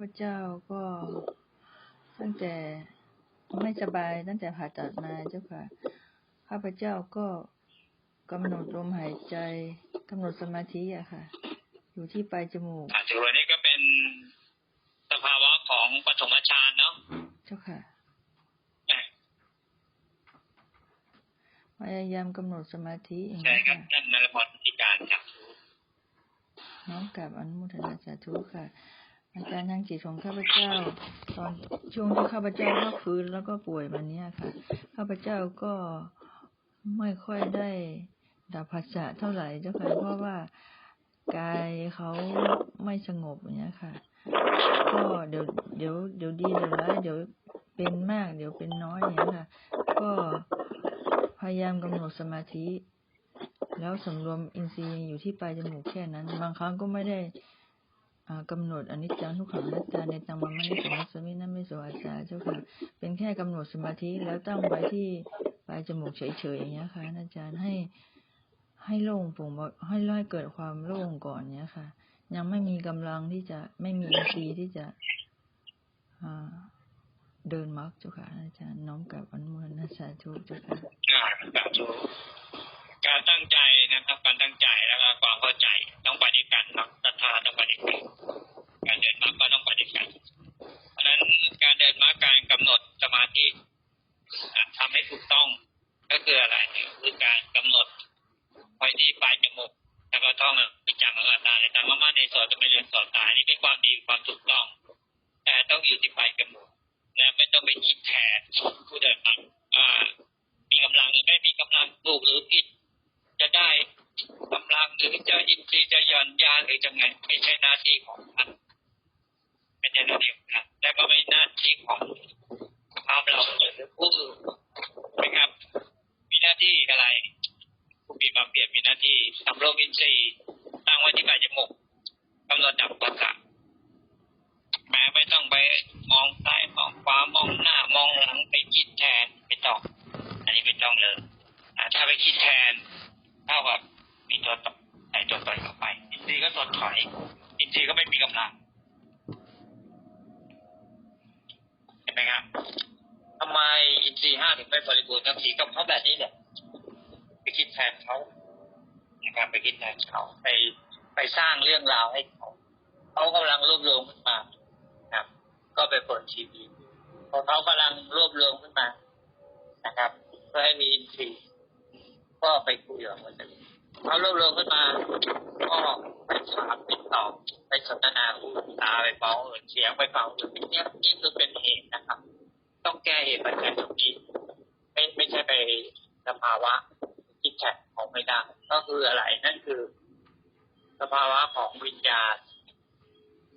พเจ้าก็ตั้งแต่ไม่สบายตั้งแต่ผ่าตัดมาเจ้าค่ะ ข้าพเจ้าก็กำหนดลมหายใจกำหนดสมาธิอะค่ะ อยู่ที่ปลายจมูกอ่าถือว่านี่ก็เป็นสภาวะของปฐมฌานเนาะเจ้าค่ะอะพยายามกำหนดสมาธิอย่างใช่นี้ครับค่ะท่านนรพลที่การครับน้อมกราบอนุโมทนาสาธุค่ะ อาการทางจิตของข้าพเจ้า ตอนช่วงที่ข้าพเจ้าพักฟื้นแล้วก็ป่วยมาเนี้ยค่ะ ข้าพเจ้าก็ไม่ค่อยได้ดับภาษะเท่าไหร่เจ้าค่ะเพราะว่ากายเขาไม่สงบอย่างเนี้ยค่ะ ก็เดี๋ยวเดี๋ยวเดี๋ยวดีเดี๋ยวร้ายเดี๋ยวเป็นมาก เดี๋ยวเป็นน้อยอย่างเงี้ยค่ะ ก็พยายามกำหนดสมาธิ แล้วสำรวมอินทรีย์อยู่ที่ปลายจมูกแค่นั้น บางครั้งก็ไม่ได้ อ่ากำหนดอนิจจังทุกขังอนัตตาในตังมัมมะนิสมัสสมินัมมิโสอาจาเจ้าค่ะ เป็นแค่กำหนดสมาธิแล้วตั้งไว้ที่ปลายจมูกเฉยๆอย่างเงี้ยค่ะอาจารย์ให้ให้โล่งโปร่งให้ร้อยเกิดความโล่งก่อนเนี้ยค่ะ ยังไม่มีกำลังที่จะไม่มีอินทรีย์ที่จะอเดินมรรคเจ้าค่ะอาจารย์น้อมกับอนุโมทนาสาธุเจ้าค่ะสาธุ ตาในตามมาในสอดจะไม่เรียนสอดตายนี่เป็นความดีความถูกต้อง แต่ต้องอยู่ที่ปลายจมูกและไม่ต้องไปคิดแทนผู้เดินมรรคอ่ามีกำลังหรือไม่มีกำลังถูกหรือผิด จะได้กำลังหรือจะอินทรีย์จะย่อนยานหรือจะไง ไม่ใช่หน้าที่ของท่านไม่ใช่หน้าที่ของท่านและก็ไม่หน้าที่ของภาพเราหรือผู้อื่นนะครับ มีหน้าที่อะไร ผู้มีความเปลี่ยนมีหน้าที่ทำโลกอินทรีย์ ตั้งไว้ที่ปลายจมูกกำหนดดับปัสสะแม้ไม่ต้องไปมองซ้ายมองขวามองหน้ามองหลังไปคิดแทนไม่ต้อง อันนี้ไม่ต้องเลยถ้าไปคิดแทนเท่ากับมีตัวตกใส่ตัวตนเข้าไป อินทรีย์ก็ถดถอย อินทรีย์ก็ไม่มีกำลังเห็นไหมครับทำไมอินทรีย์ห้าถึงไม่บริบูรณ์ทั้งทีก็เพราะแบบนี้แหละไปคิดแทนเขา นะครับไปคิดแทนเขาไปไปสร้างเรื่องราวให้เขาเขากำลังรวบรวมขึ้นมาครับ ก็ไปเปิดทีวีพอเขากำลังรวบรวมขึ้นมานะครับเพื่อให้มีอินทรีย์ก็ไปคุยกับคนอื่นเขารวบรวมขึ้นมาก็ไปถามไปตอบไปสนทนาผู้ตาไปฟ้องเสียงไปฟังอื่นเนี่ยนี่คือเป็นเหตุนะครับ ต้องแก้เหตุปัจจัยตรงนี้ไม่ไม่ใช่ไปสภาวะคิดแฉกของไม่ได้ ก็คืออะไรนั่นคือ สภาวะของวิญญาณ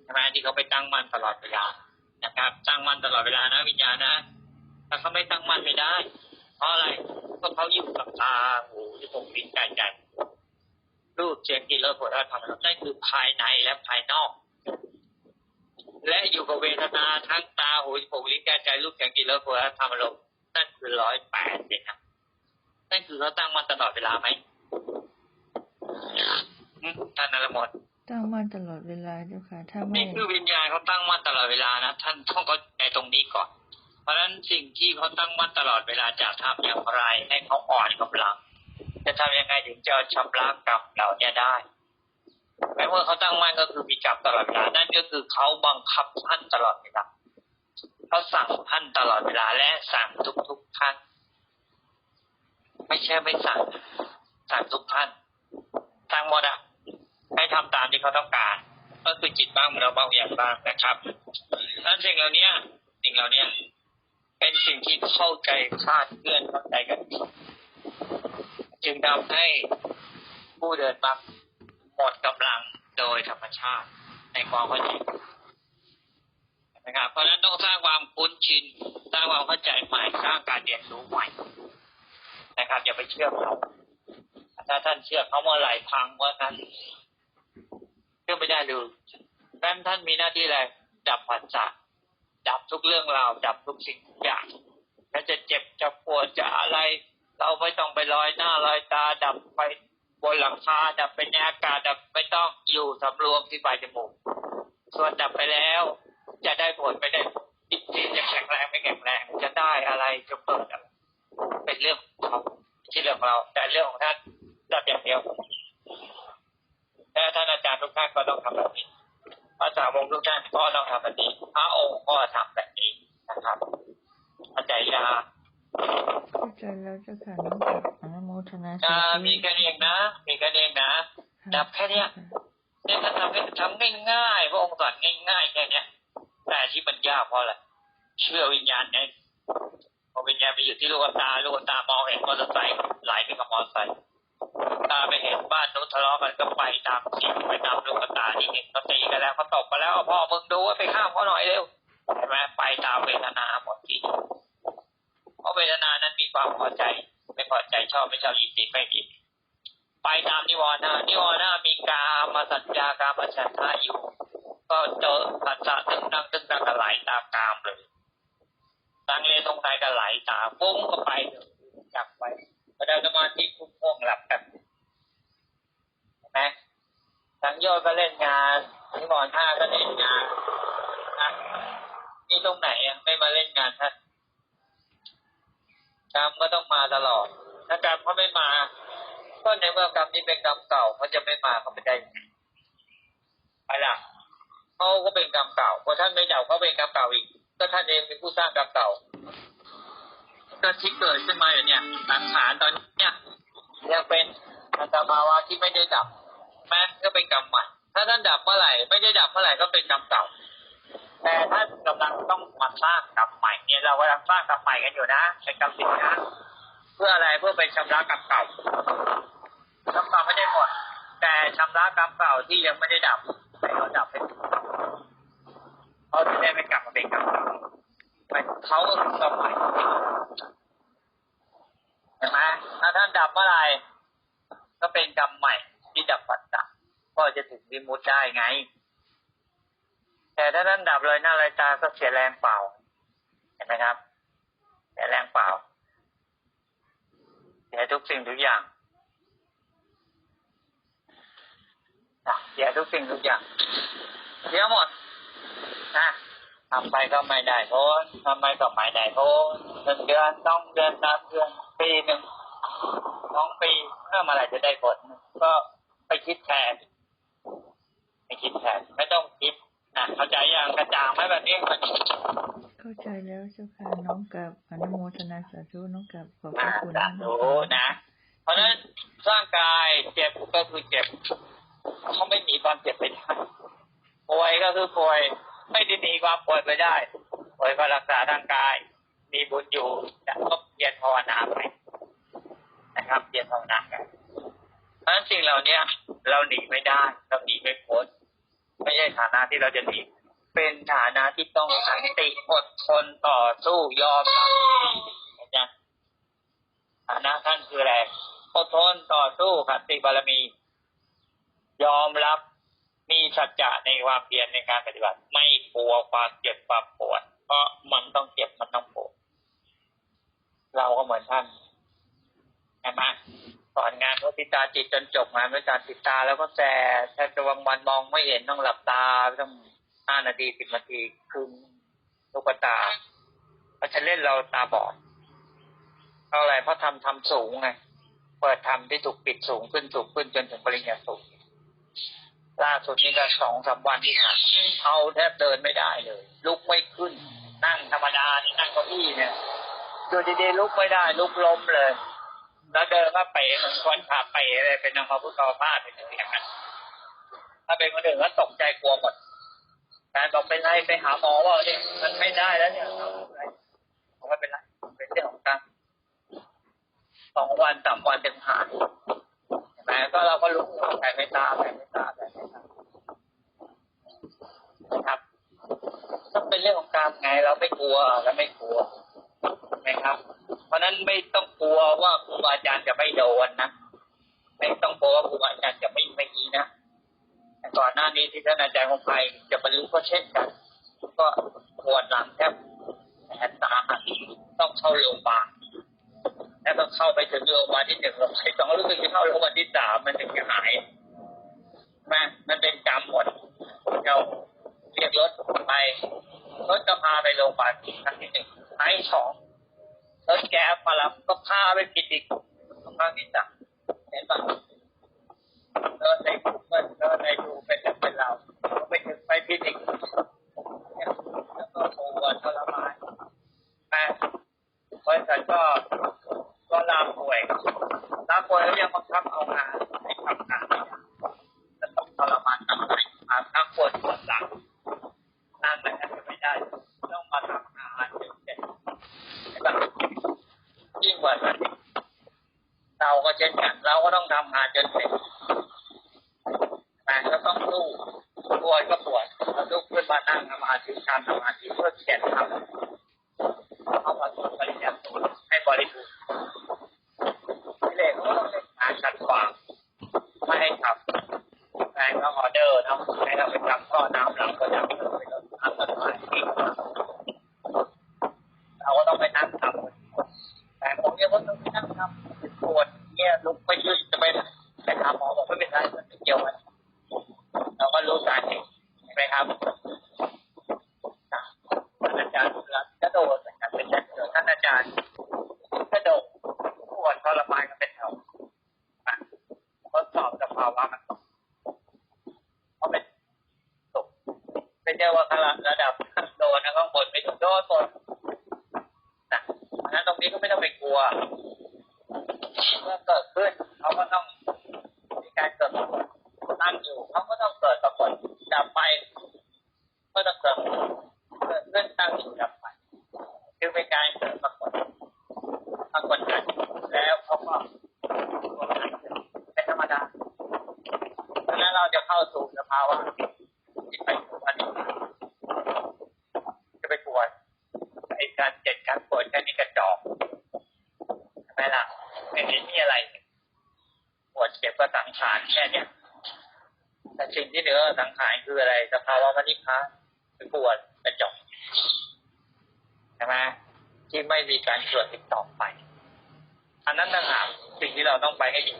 ใช่ไหมที่เขาไปตั้งมั่นตลอดเวลานะครับ ตั้งมั่นตลอดเวลานะ วิญญาณนะถ้าเขาไม่ตั้งมั่นไม่ได้ เพราะอะไรเพราะเขาอยู่กับตาหูที่ผมลิ้นกายใจรูปเสียงกลิ่นรสผลิตภัณฑ์นั่นคือภายในและภายนอก และอยู่กับเวทนาทั้งตาหูจมูกลิ้นกายใจรูปเสียงกลิ่นรสผลิตภัณฑ์อารมณ์นั่นคือร้อยแปดเลยนะนั่นคือเขาตั้งมันตลอดเวลาไหม ท่านนรมนตั้งมั่นตลอดเวลาเจ้าค่ะถ้าไม่นี่คือวิญญาณเขาตั้งมั่นตลอดเวลานะท่านต้องเข้าใจตรงนี้ก่อน เพราะฉะนั้นสิ่งที่เขาตั้งมั่นตลอดเวลาจะทำอย่างไรให้เขาอ่อนกำลัง จะทำยังไงถึงจะชำระกรรมเหล่านี้ได้แม้ว่าเขาตั้งมั่นก็คือมีกรรมตลอดเวลานั่นก็คือเขาบังคับท่านตลอดเวลาเขาสั่งท่านตลอดเวลาและสั่งทุกๆท่าน ไม่ใช่ไม่สั่งสั่งทุกท่าน สั่งหมดอะให้ทำตามที่เขาต้องการ ก็คือจิตบ้างเราบ้างอย่างบ้างนะครับนั้นสิ่งเหล่านี้สิ่งเหล่านี้เป็นสิ่งที่เข้าใจคาดเคลื่อนเข้าใจกัน จึงทำให้ผู้เดินมาหมดกำลังโดยธรรมชาติในความเข้าใจนะครับ เพราะฉะนั้นต้องสร้างความคุ้นชิน สร้างความเข้าใจใหม่ สร้างการเรียนรู้ใหม่ นะครับ อย่าไปเชื่อเขา ถ้าท่านเชื่อเขาเมื่อไหร่พังเมื่อนั้นเชื่อไม่ได้ดูดังนั้นท่านมีหน้าที่อะไรดับผัสสะดับทุกเรื่องราวดับทุกสิ่งทุกอย่างแล้วจะเจ็บจะปวดจะอะไร เราไม่ต้องไปลอยหน้าลอยตา ดับไปบนหลังคาดับไปในอากาศดับไม่ต้องอยู่สำรวมที่ปลายจมูกส่วนดับไปแล้ว จะได้ผลไม่ได้จิตจะแข็งแรงไม่แข็งแรง จะได้อะไรจะเปิดเป็นเรื่องของเขาไม่ใช่เรื่องของเรา แต่เรื่องของท่าน รับอย่างเดียวแต่ท่านอาจารย์ทุกท่านก็ต้องทำแบบนี้ภาษาวงทุกท่านก็ต้องทำแบบนี้ พระองค์ก็ทำแบบนี้นะครับเข้าใจยาเข้าใจแล้วเจ้าค่ะน้องกับอนุโมทนาสาธุมีแค่นี้เองนะ มีแค่นี้เองนะดับแค่เนี้ยเนี่ยท่านทำให้ทำง่ายๆพระองค์สอนง่ายๆแค่เนี้ยแต่ที่มันยากเพราะอะไรเชื่อวิญญาณไงพอวิญญาณไปอยู่ที่ลูกตาลูกตามองเห็นมอเตอร์ไซค์ไหลไปกับมอเตอร์ไซค์ ตาไปเห็นบ้านนู้นทะเลาะกันก็ไปตามเสียงไปตามลูกตาที่เห็นเขาตีกันแล้วเขาตบกันแล้วพ่อมึงดูว่าไปข้ามเขาหน่อยเร็วใช่ไหมไปตามเวทนาหมดที่เพราะเวทนานั้นมีความพอใจ ไม่พอใจชอบไม่ชอบยินดีไม่ยินดีไปตามนิวรณ์นิวรณ์ห้ามีกามาสัญญากามาฉันทาอยู่ ก็เจอผัสสะตึงดังตึงดังก็ไหลตามกามเลยตังเลตรงไหนก็ไหลตามฟุ้งก็ไปจับไป พอได้สมาธิคุ้มง่วงหลับกันเห็นไหมสังโยชน์ก็เล่นงานนิวรณ์ห้าก็เล่นงานนะนี่ตรงไหนอะไม่มาเล่นงานท่านกรรมก็ต้องมาตลอด ถ้ากรรมเขาไม่มาก็ในเมื่อกรรมนี้เป็นกรรมเก่าเขาจะไม่มาเขาไม่ได้ยังไปละเขาก็เป็นกรรมเก่าพอท่านไม่เดาเขาเป็นกรรมเก่าอีก ก็ท่านเองเป็นผู้สร้างกรรมเก่า ก็ที่เกิดขึ้นมาอย่เนี้ยสังขารตอนเนี้ยยังเป็นอัตภาวะที่ไม่ได้ดับแม้ก็เป็นกรรมใหม่ถ้าท่านดับเมื่อไหร่ไม่ได้ดับเมื่อไหร่ก็เป็นกรรมเก่าแต่ท่านกำลังต้องมาสร้างกรรมใหม่เนี่ยเรากำลังสร้างกรรมใหม่กันอยู่นะเป็นกรรมสิบนะเพื่ออะไรเพื่อไปชำระกรรมเก่ากรรมเก่าไม่ได้หมด แต่ชำระกรรมเก่าที่ยังไม่ได้ดับให้เขาดับไปเขาจะได้ไม่กลับมาเป็นกรรมเก่ามันเขาก็คือกรรมใหม่ ไหมถ้าท่านดับเมื่อไหร่ก็เป็นกรรมใหม่ที่ดับปัจจัยก็จะถึงวิมุตได้ไง แต่ถ้าท่านดับเลยหน้าลายตาก็เสียแรงเปล่า เห็นไหมครับ เสียแรงเปล่า เสียทุกสิ่งทุกอย่างเสียทุกสิ่งทุกอย่างเสียหมดนะ ทำไปก็ไม่ได้พ้นทำไปก็ไม่ได้พ้นหนึ่งเดือนสองเดือนสามเดือนปีหนึ่งสองปีเมื่อมื่อไหร่จะได้ผลก็ไปคิดแทนไปคิดแทนไม่ต้องคิดนะเข้าใจยังกระจ่างไหมแบบนี้เข้าใจแล้วเจ้าค่ะน้องกับอนุโมทนาสาธุน้องกับขอบพระคุณสาธุนะ เพราะฉะนั้นร่างกายเจ็บก็คือเจ็บเขาไม่หนีความเจ็บไปได้ป่วยก็คือป่วย ไม่ได้หนีความป่วยไปได้ป่วยก็รักษาทางกาย มีบุญอยู่จะก็เพียรภาวนาไปนะครับเพียรภาวนาไปเพราะฉะนั้นสิ่งเหล่านี้เราหนีไม่ได้เราหนีไม่พ้นไม่ใช่ฐานะที่เราจะหนีเป็นฐานะที่ต้องสันติอดทนต่อสู้ยอมรับนะฐานะท่านคืออะไรอดทนต่อสู้ขันติบารมี ยอมรับ สัจจะในความเพียรในการปฏิบัติ ไม่กลัวความเจ็บความปวด เพราะมันต้องเจ็บมันต้องปวด เราก็เหมือนท่านใช่ไหมสอนงานพุทธิตาจิตจนจบงานพุทธิตาจิตตาแล้วก็แต่แทบจะวันวันมองไม่เห็นต้องหลับตาต้องห้านาทีสิบนาทีคืนลูกตาเพราะฉะนั้นเราตาบอดเพราะอะไรเพราะทำทำสูงไงเปิดทำที่ถูกปิดสูงขึ้นสูงขึ้นจนถึงปริญญาสูง ล่าสุดนี้ก็สองสามวันที่ผ่านเอาแทบเดินไม่ได้เลย ลุกไม่ขึ้น นั่งธรรมดานี่นั่งเก้าอี้เนี่ยอยู่ดีๆลุกไม่ได้ ลุกล้มเลย แล้วเดินก็เป๋เหมือนคนขาเป๋เลยเป็นนางพระพุทธพาสเป็นอย่างนั้นถ้าเป็นคนอื่นก็ตกใจกลัวหมดแต่บอกเป็นไรไปหาหมอว่าเนี่ยมันไม่ได้แล้วเนี่ยผมว่าเป็นไรเป็นเรื่องของการสองวันสามวันถึงหายเห็นไหมก็เราก็รู้ว่าแผ่ไม่ตาแผ่ไม่ตาแผ่ไม่ตานะครับ ต้องเป็นเรื่องของกรรมไงเราไม่กลัวเราไม่กลัวใช่ไหมครับ เพราะนั้นไม่ต้องกลัวว่าครูบาอาจารย์จะไม่โดนนะไม่ต้องกลัวว่าครูบาอาจารย์จะไม่ไม่ยีนะก่อนหน้านี้ที่ท่านอาจารย์ของไทยจะบรรลุก็เช่นกันก็ปวดหลังแทบแขนตาหักต้องเข้าโรงพยาบาลแล้วก็เข้าไปถึงโรงพยาบาลที่หนึ่งโรงพยาบาลสองรู้สึกจะเข้าโรงพยาบาลที่สามมันถึงจะหายแม่มันเป็นกรรมหมดเรา เรียกรถไปรถก็พาไปโรงพยาบาลครั้งที่หนึ่งครั้งที่สองรถแก๊สมารับก็พาไปผิดอีกครั้งที่สามเห็นปะเดินในกูเกิลเดินในดูเป็นเรื่องเป็นเราวไปถึงไปผิดอีกเนี่ยแล้วก็ปวดทรมานแต่บริษัทก็ก็ลาป่วยลาป่วยแล้วยังบังคับเอางานให้ทำงานไม่ได้จะต้องทรมานตั้งใจอาบน้ำปวดปวดหลัง นั่งอะไรกันไม่ได้ ต้องมาทำงานจนเสร็จใช่ปะยิ่งกว่านั้นอีก เราก็เช่นกันเราก็ต้องทำงานจนเสร็จแต่ก็ต้องสู้ปวดก็ปวดแล้วลุกขึ้นมานั่งสมาธิทำสมาธิเพื่อเขียนทำเอามาสวดปริญญาสูตรให้บริบูรณ์นี่เลยเขาก็ต้องเล่นงานขัดขวางไม่ให้ทำ แฟนก็ออเดอร์เนาะให้เราไปจับข้อน้ำหลังก็จับเราไปลดน้ำต้นไม้ที่เราก็ต้องไปนั่งทำแต่ผมเนี่ยก็ต้องไปนั่งทำปวดเนี่ย ลุกไม่ยืดจะไปไปหาหมอบอกไม่เป็นไรมันไม่เกี่ยวกันเราก็รู้สาเหตุใช่ไหมครับท่านอาจารย์กระโดดเหมือนกันเป็นเกิดท่านอาจารย์กระโดดปวดทรมานกันเป็นแถวอะทดสอบสภาวะมันเขาเป็นตกไม่ใช่ว่าระดับโดนนะข้างบนไม่ถูกโดนหมดนะเพราะฉะนั้นตรงนี้ก็ไม่ต้องไปกลัว เมื่อเกิดขึ้นเขาก็ต้องมีการเกิดตั้งอยู่เขาก็ต้องเกิดปรากฏดับไปก็ต้องเกิดเกิดขึ้นตั้งอยู่ดับไปคือเป็นการเกิดปรากฏปรากฏกันแล้วเขาก็เป็นธรรมดาเพราะฉะนั้นเราจะเข้าสู่สภาวะที่ไปสู่อนิจจ์จะไปปวดไอ้การเจ็บการปวดแค่นี้กระจอกใช่ไหมล่ะไม่เห็นมีอะไร ปวดเจ็บก็สังขารแค่เนี้ยแต่ สังขารคืออะไรสภาวะมันิพพานคือปวดกระจกใช่ไหมที่ไม่มีการเกิดติดต่อไป อันนั้นต่างหากสิ่งที่เราต้องไปให้ดี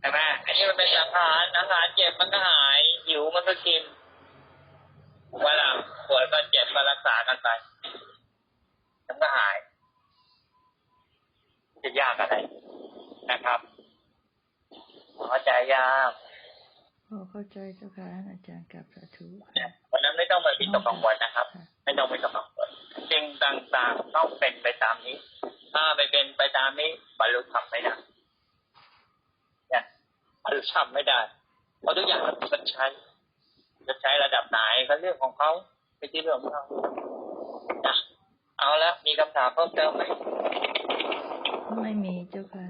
ใช่ไหมอันนี้มันเป็นอาหารอาหารเจ็บมันก็หายหิวมันก็กินเวลาป่วยก็เจ็บก็รักษากันไปมันก็หาย จะยากอะไรนะครับเข้าใจยาก เข้าใจเจ้าค่ะท่านอาจารย์กับสาธุเนี่ค่ะยวันนั้นไม่ต้องไปวิตกกังวลนะครับค่ะไม่ต้องไปกังวลสิ่งต่างๆต้องเป็นไปตามนี้ ถ้าไม่เป็นไปตามนี้บรรลุธรรมไม่ได้เนี่ยบรรลุธรรมไม่ได้เพราะทุกอย่างมันมันใช้จะใช้ระดับไหนก็เรื่องของเขาไม่ใช่เรื่องของเรานะเอาละมีคำถามเพิ่มเติมไหมไม่มีเจ้าค่ะ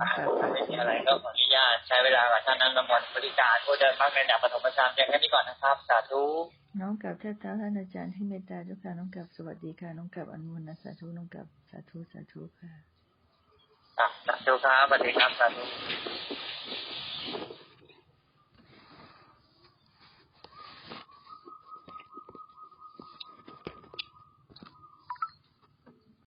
ไม่มีอะไรก็ขออนุญาตใช้เวลากับท่านนั้นละมนต์บริการผู้เดินมากในระดับปฐมฌานเพียงแค่นี้ก่อนนะครับ สาธุ น้องกับเท้าเท้าท่านอาจารย์ที่เมตตาทุกค่ะน้องกับสวัสดีค่ะ น้องกับอนุโมทนาสาธุ น้องกับสาธุ สาธุค่ะอะสาธุครับสวัสดีครับ สาธุ